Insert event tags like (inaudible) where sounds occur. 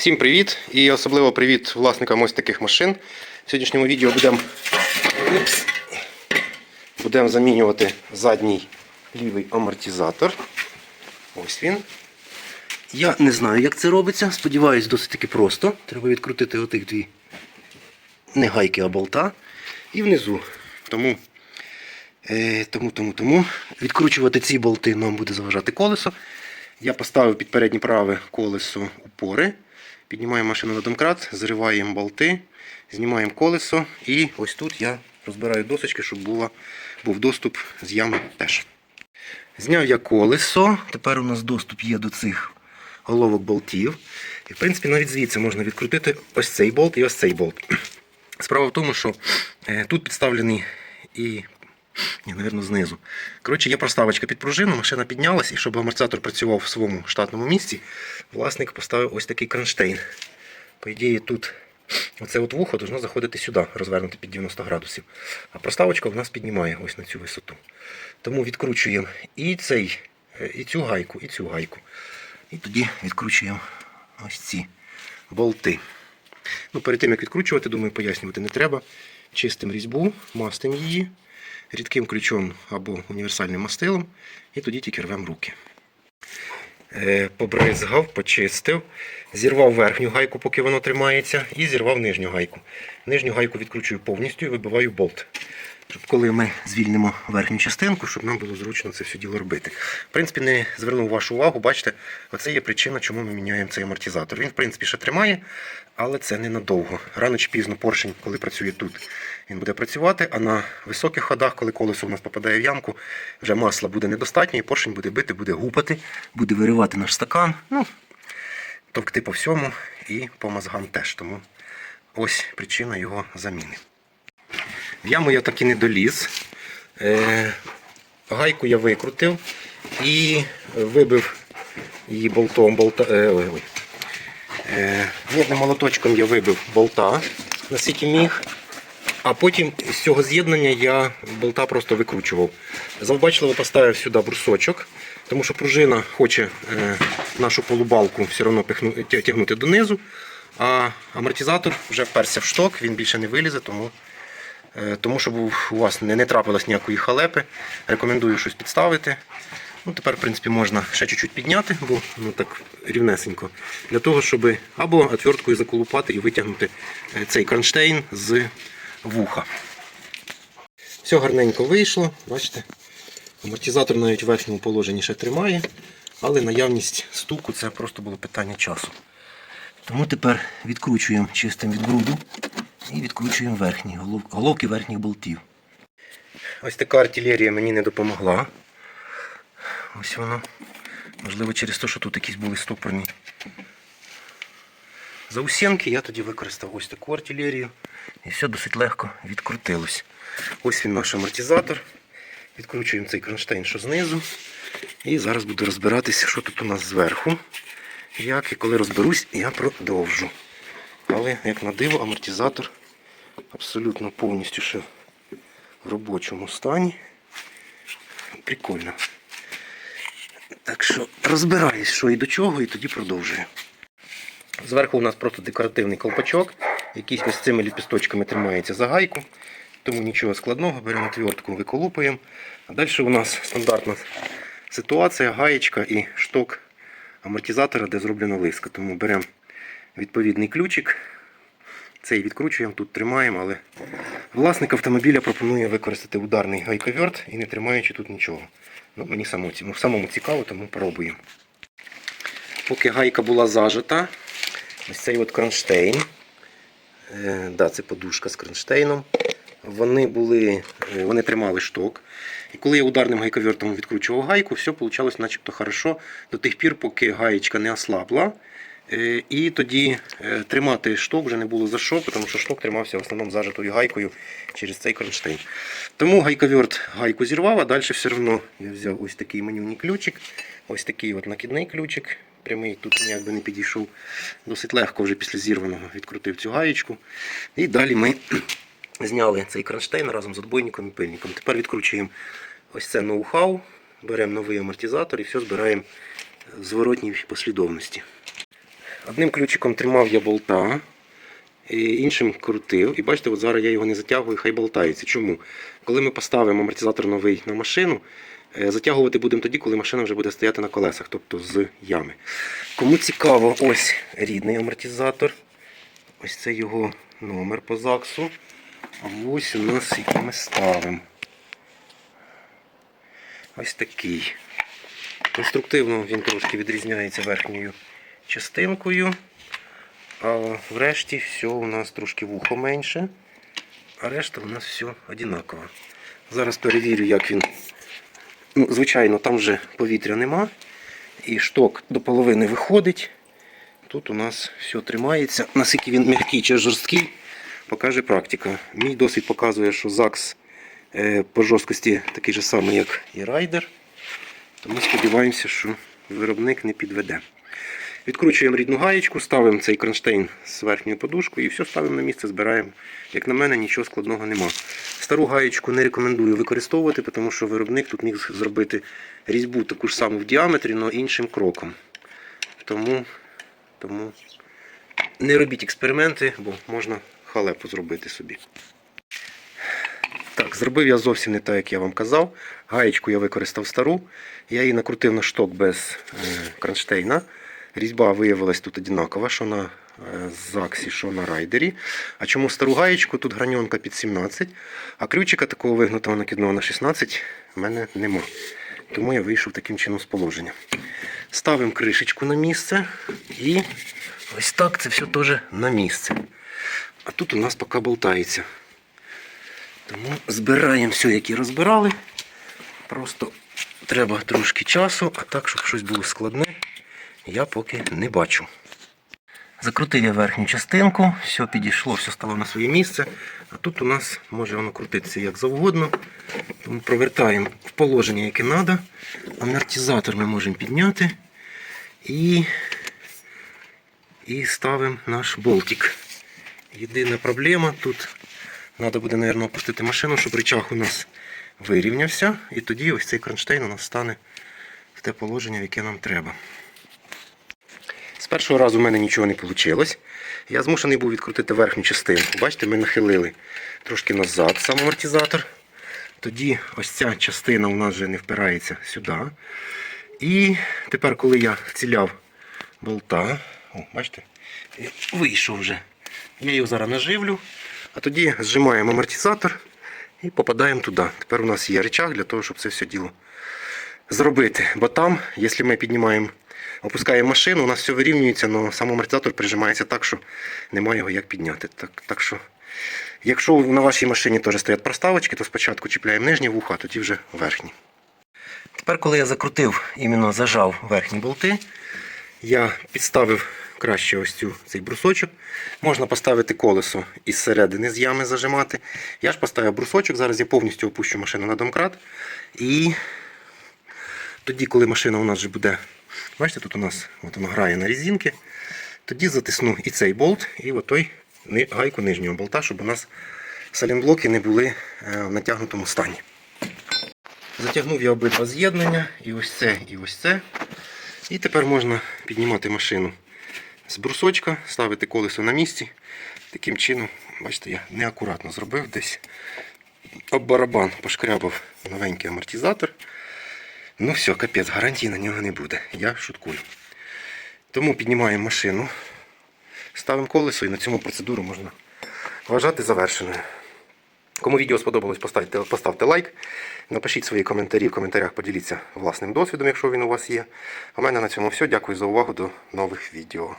Всім привіт! І особливо привіт власникам ось таких машин. В сьогоднішньому відео будемо будемо замінювати задній лівий амортизатор. Ось він. Я не знаю, як це робиться. Сподіваюсь, досить таки просто. Треба відкрутити отих дві не гайки, а болта. І внизу. Тому, е, тому, тому, тому відкручувати ці болти нам буде заважати колесо. Я поставив під переднє праве колесо упори. Піднімаємо машину на домкрат, зриваємо болти, знімаємо колесо. І ось тут я розбираю досочки, щоб була, був доступ з ями теж. Зняв я колесо. Тепер у нас доступ є до цих головок болтів. І в принципі навіть звідси можна відкрутити ось цей болт і ось цей болт. (clears throat) Справа в тому, що е, тут підставлений і. Ні, напевно, знизу. Коротше, є проставочка під пружину, машина піднялась, і щоб амортизатор працював в своєму штатному місці, власник поставив ось такий кронштейн. По ідеї, тут оце от вухо должно заходити сюди, розвернути під 90 градусів. А проставочка в нас піднімає ось на цю висоту. Тому відкручуємо і цей, е, і цю гайку, і цю гайку. І тоді відкручуємо ось ці болти. Ну, перед тим як відкручувати, думаю, пояснювати не треба. Чистимо різьбу, мастимо її рідким ключом або універсальним мастилом, і тоді тільки рвемо руки. Е, Побризгав, почистив, зірвав верхню гайку, поки воно тримається, і зірвав нижню гайку. Нижню гайку відкручую повністю і вибиваю болт. Коли ми звільнимо верхню частинку, щоб нам було зручно це все діло робити. В принципі, не звернув вашу увагу, бачите, оце є причина, чому ми міняємо цей амортизатор. Він, в принципі, ще тримає, але це ненадовго. Рано чи пізно поршень, коли працює тут, він буде працювати, а на високих ходах, коли колесо у нас попадає в ямку, вже масла буде недостатньо, і поршень буде бити, буде гупати, буде виривати наш стакан. Ну, товкти по всьому і по мозгам теж. Тому ось причина його заміни. В яму я так і не доліз. Е, гайку я викрутив і вибив її болтом. Болта, е, ой, ой. Е, мідним молоточком я вибив болта, наскільки міг. А потім з цього з'єднання я болта просто викручував. Завбачливо поставив сюди брусочок, тому що пружина хоче нашу полубалку все одно тягнути донизу, а амортизатор вже вперся в шток, він більше не вилізе, тому, тому щоб у вас не, не трапилось ніякої халепи, рекомендую щось підставити. Ну, тепер, в принципі, можна ще чуть-чуть підняти, бо ну, так рівнесенько, для того, щоб або отверткою заколупати і витягнути е, цей кронштейн з вуха. Все гарненько вийшло, бачите? Амортизатор навіть в верхньому положенні ще тримає, але наявність стуку це просто було питання часу. Тому тепер відкручуємо чистим від бруду і відкручуємо верхні головки верхніх болтів. Ось така артилерія мені не допомогла. Ось воно. Можливо, через те, що тут якісь були стопорні заусенки, я тоді використав ось таку артилерію. І все досить легко відкрутилось. Ось він наш амортизатор. Відкручуємо цей кронштейн, що знизу. І зараз буду розбиратися, що тут у нас зверху. Як і коли розберусь, я продовжу. Але, як на диво, амортизатор абсолютно повністю ще в робочому стані. Прикольно. Так що розбираюсь, що і до чого, і тоді продовжую. Зверху у нас просто декоративний колпачок, який ось цими ліпісточками тримається за гайку. Тому нічого складного, беремо отвертку, виколупуємо. А далі у нас стандартна ситуація, гаєчка і шток амортизатора, де зроблена лиска. Тому беремо відповідний ключик, цей відкручуємо, тут тримаємо, але власник автомобіля пропонує використати ударний гайковерт і не тримаючи тут нічого. Ну, мені самому, ну, самому цікаво, тому пробуємо. Поки гайка була зажата, ось цей от кронштейн. Е, да, це подушка з кронштейном. Вони були, е, вони тримали шток. І коли я ударним гайковертом відкручував гайку, все вийшло начебто хорошо до тих пір, поки гаєчка не ослабла. Е, І тоді е, тримати шток вже не було за що, тому що шток тримався в основному зажатою гайкою через цей кронштейн. Тому гайковерт гайку зірвав, а далі все одно я взяв ось такий манюній ключик, ось такий от накидний ключик. Прямий тут ніяк би не підійшов. Досить легко вже після зірваного відкрутив цю гаєчку. І далі ми (clears throat) зняли цей кронштейн разом з отбойником і пильником. Тепер відкручуємо ось це ноу-хау, беремо новий амортизатор і все збираємо зворотній послідовності. Одним ключиком тримав я болта, іншим крутив. І бачите, от зараз я його не затягую, хай болтається. Чому? Коли ми поставимо амортизатор новий на машину, е, затягувати будемо тоді, коли машина вже буде стояти на колесах, тобто з ями. Кому цікаво, ось рідний амортизатор. Ось це його номер по ЗАГСу. Ось у нас який ми ставимо. Ось такий. Конструктивно він трошки відрізняється верхньою частинкою. А врешті все у нас трошки вухо менше. А решта у нас все однаково. Зараз перевірю, як він. Ну, звичайно, там вже повітря нема. І шток до половини виходить. Тут у нас все тримається. Наскільки він м'який чи жорсткий, покаже практика. Мій досвід показує, що ЗАГС е, по жорсткості такий же самий, як і райдер. Тому сподіваємося, що виробник не підведе. Відкручуємо рідну гаєчку, ставимо цей кронштейн з верхньою подушкою і все ставимо на місце, збираємо. Як на мене, нічого складного нема. Стару гаєчку не рекомендую використовувати, тому що виробник тут міг зробити різьбу таку ж саму в діаметрі, але іншим кроком. Тому, тому не робіть експерименти, бо можна халепу зробити собі. Так, зробив я зовсім не так, як я вам казав. Гаєчку я використав стару. Я її накрутив на шток без е, кронштейна. Різьба виявилась тут одинакова, що на е, ЗАКСі, що на райдері. А чому стару гаєчку? Тут граньонка під 17, а ключика такого вигнутого накидного на 16 в мене нема. Тому я вийшов таким чином з положення. Ставимо кришечку на місце і ось так це все теж на місце. А тут у нас поки болтається. Тому збираємо все, як і розбирали. Просто треба трошки часу, а так, щоб щось було складне, я поки не бачу. Закрутив я верхню частинку, все підійшло, все стало на своє місце. А тут у нас може воно крутитися як завгодно. Тому провертаємо в положення, яке треба. Амортизатор ми можемо підняти і, і ставимо наш болтик. Єдина проблема тут Треба буде, мабуть, опустити машину, щоб рычаг у нас вирівнявся. І тоді ось цей кронштейн у нас стане в те положення, в яке нам треба. Першого разу в мене нічого не вийшло. Я змушений був відкрутити верхню частинку. Бачите, ми нахилили трошки назад сам амортизатор. Тоді ось ця частина у нас вже не впирається сюди. І тепер, коли я вціляв болта, о, бачите, вийшов вже. Я його зараз наживлю. А тоді зжимаємо амортизатор і попадаємо туди. Тепер у нас є речах для того, щоб це все діло зробити. Бо там, якщо ми піднімаємо, опускаємо машину, у нас все вирівнюється, але сам амортизатор прижимається так, що немає його як підняти. Так, так що, якщо на вашій машині теж стоять проставочки, то спочатку чіпляємо нижні вуха, а тоді вже верхні. Тепер, коли я закрутив, іменно зажав верхні болти, я підставив краще ось цю, цей брусочок. Можна поставити колесо із середини з ями зажимати. Я ж поставив брусочок, зараз я повністю опущу машину на домкрат. І тоді, коли машина у нас вже буде, бачите, тут у нас от воно грає на різинки, тоді затисну і цей болт, і отой гайку нижнього болта, щоб у нас салінблоки не були е, в натягнутому стані. Затягнув я обидва з'єднання, і ось це, і ось це. І тепер можна піднімати машину з брусочка, ставити колесо на місці. Таким чином, бачите, я неакуратно зробив десь. Об барабан пошкрябав новенький амортизатор. Ну все, капець, гарантії на нього не буде. Я шуткую. Тому піднімаємо машину, ставимо колесо і на цьому процедуру можна вважати завершеною. Кому відео сподобалось, поставте, поставте лайк. Напишіть свої коментарі в коментарях, поділіться власним досвідом, якщо він у вас є. А в мене на цьому все. Дякую за увагу. До нових відео.